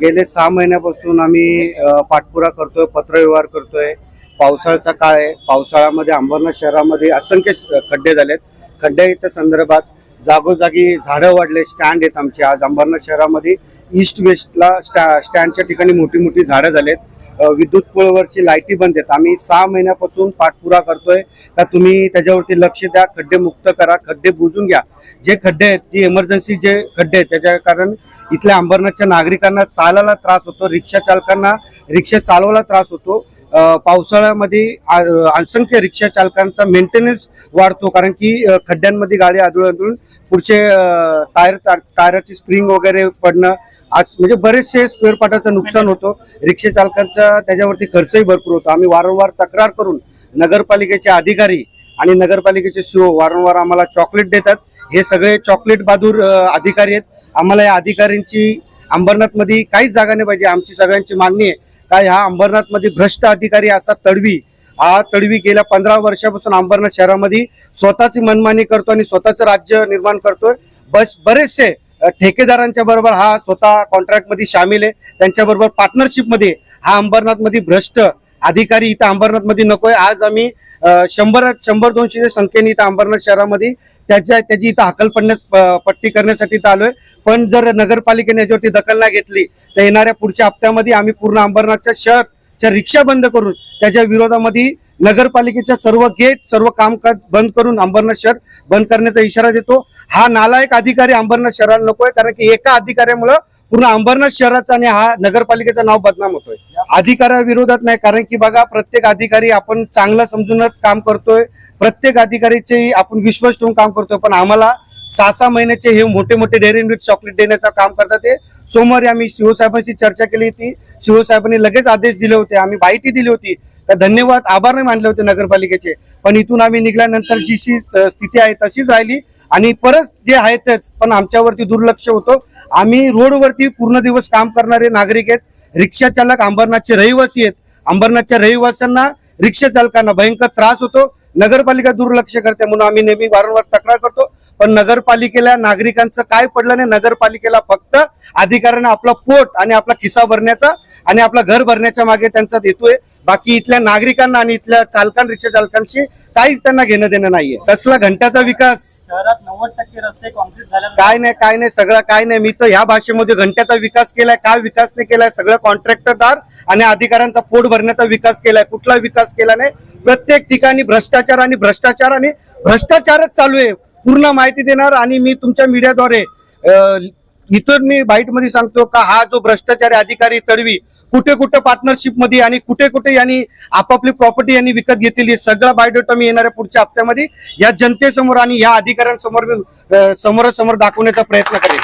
गेले सहा महिन्यापासून आम्ही पाठपुरा करतोय पत्रव्यवहार करतोय. पावसाळ्याचा काळ आहे. पावसाळ्यामध्ये अंबरनाथ शहरामध्ये असंख्य खड्डे झालेत. खड्ड्याच्या संदर्भात जागोजागी झाडं वाढले स्टँड आहेत आमचे. आज अंबरनाथ शहरामध्ये ईस्ट वेस्टला स्टॅ स्टँडच्या ठिकाणी मोठी मोठी झाडं झालेत. विद्युत पोळवरची लाईटी बंद आहेत. आम्ही सहा महिन्यापासून पाठपुरा करतोय. का तुम्ही त्याच्यावरती लक्ष द्या खड्डे मुक्त करा खड्डे बुजून घ्या. जे खड्डे आहेत ती इमर्जन्सी जे खड्डे आहेत त्याच्या कारण इथल्या अंबरनाथच्या नागरिकांना चालायला त्रास होतो रिक्षा चालकांना रिक्षा चालवायला त्रास होतो. पावसाळ्यामध्ये असंख्य रिक्षा चालकांचा मेंटेनन्स वाढतो कारण की खड्ड्यांमध्ये गाडी आदळून आदळून पुढचे टायर टायराची स्प्रिंग वगैरे पडणं आज म्हणजे बरेचसे स्क्वेअर पार्टाचं नुकसान होतं. रिक्षा चालकांचा त्याच्यावरती खर्चही भरपूर होतो. आम्ही वारंवार तक्रार करून नगरपालिकेचे अधिकारी आणि नगरपालिकेचे सीओ वारंवार आम्हाला चॉकलेट देतात. हे सगळे चॉकलेट बहादूर अधिकारी आहेत. आम्हाला या अधिकाऱ्यांची अंबरनाथमध्ये काहीच जागा नाही पाहिजे. आमची सगळ्यांची मागणी आहे का ह्या अंबरनाथमध्ये भ्रष्ट अधिकारी असा तडवी हा तडवी गेल्या पंधरा वर्षापासून अंबरनाथ शहरामध्ये स्वतःची मनमानी करतो आणि स्वतःचं राज्य निर्माण करतोय. बस बरेचसे ठेकेदारांच्या बरोबर हा स्वतः कॉन्ट्रॅक्टमध्ये सामील आहे. त्यांच्याबरोबर पार्टनरशिपमध्ये हा अंबरनाथमध्ये भ्रष्ट अधिकारी इथं अंबरनाथमध्ये नको नकोय. आज आम्ही शंभर शंभर दोनशेच्या संख्येने इथं अंबरनाथ शहरामध्ये त्याच्या त्याची इथं हकल पडण्यास पट्टी करण्यासाठी इथं आलोय. पण जर नगरपालिकेने याच्यावरती दखल नाही घेतली तर येणाऱ्या पुढच्या हप्त्यामध्ये आम्ही पूर्ण अंबरनाथच्या शहरच्या रिक्षा बंद करून त्याच्या विरोधामध्ये नगरपालिकेच्या सर्व गेट सर्व कामकाज बंद करून अंबरनाथ शहर बंद करण्याचा इशारा देतो. हा नालायक अधिकारी अंबरनाथ शहराला नकोय कारण की एका अधिकाऱ्यामुळं पूर्ण अंबरनाथ शहराचा आणि हा नगरपालिकेचं नाव बदनाम होतोय. अधिकाऱ्याविरोधात नाही कारण की बघा प्रत्येक अधिकारी आपण चांगलं समजूनच काम करतोय. प्रत्येक अधिकारीचे आपण विश्वास ठेवून काम करतोय पण आम्हाला सहा सहा महिन्याचे हे मोठे मोठे डेअरी मिल्क चॉकलेट देण्याचं काम करतात ते. सोमवारी आम्ही शिवसाहेबांशी चर्चा केली होती. शिवसाहेबांनी लगेच आदेश दिले होते. आम्ही माहिती दिली होती. तर धन्यवाद आभार नाही मानले होते नगरपालिकेचे. पण इथून आम्ही निघाल्यानंतर जी स्थिती आहे तशीच राहिली. आणि परत जे आहेतच पण आमच्यावरती दुर्लक्ष होतं. आम्ही रोडवरती पूर्ण दिवस काम करणारे नागरिक आहेत. रिक्षा चालक अंबरनाथचे रहिवासी आहेत. अंबरनाथच्या रहिवाशांना रिक्षा चालकांना भयंकर त्रास होतो. नगरपालिका दुर्लक्ष करते म्हणून आम्ही नेहमी वारंवार तक्रार करतो. पण नगरपालिकेला नागरिकांचं काय पडलं नाही नगरपालिकेला फक्त अधिकाऱ्यांना आपलं पोट आणि आपला खिसा भरण्याचा आणि आपलं घर भरण्याच्या मागे त्यांचा देतोय बाकी इथल्या नागरिकांना आणि इथल्या चालकां रिक्षा चालकांशी काहीच त्यांना घेणं देणं नाहीये. कसला घंट्याचा विकास? शहरात नव्वद टक्के रस्ते कॉन्क्रीट झाल्यानंतर काय नाही काय नाही सगळं काय नाही. मी तर ह्या भाषेमध्ये घंट्याचा विकास केलाय काय विकास नाही केलाय? सगळं कॉन्ट्रॅक्टरदार आणि अधिकाऱ्यांचा पोट भरण्याचा विकास केलाय. कुठला विकास केला नाही? प्रत्येक ठिकाणी भ्रष्टाचार आणि भ्रष्टाचार आणि भ्रष्टाचारच चालू आहे. पूर्ण माहिती देणार आणि मी तुमच्या मीडियाद्वारे इतर मी बाईटमध्ये सांगतो का हा जो भ्रष्टाचारी अधिकारी तडवी कुठे कुठे पार्टनरशिपमध्ये आणि कुठे कुठे यांनी आपापली प्रॉपर्टी यांनी विकत घेतलेली आहे. सगळा बायोडेटा मी येणाऱ्या पुढच्या हप्त्यामध्ये या जनतेसमोर आणि या अधिकाऱ्यांसमोर मी समोरासमोर दाखवण्याचा प्रयत्न करेन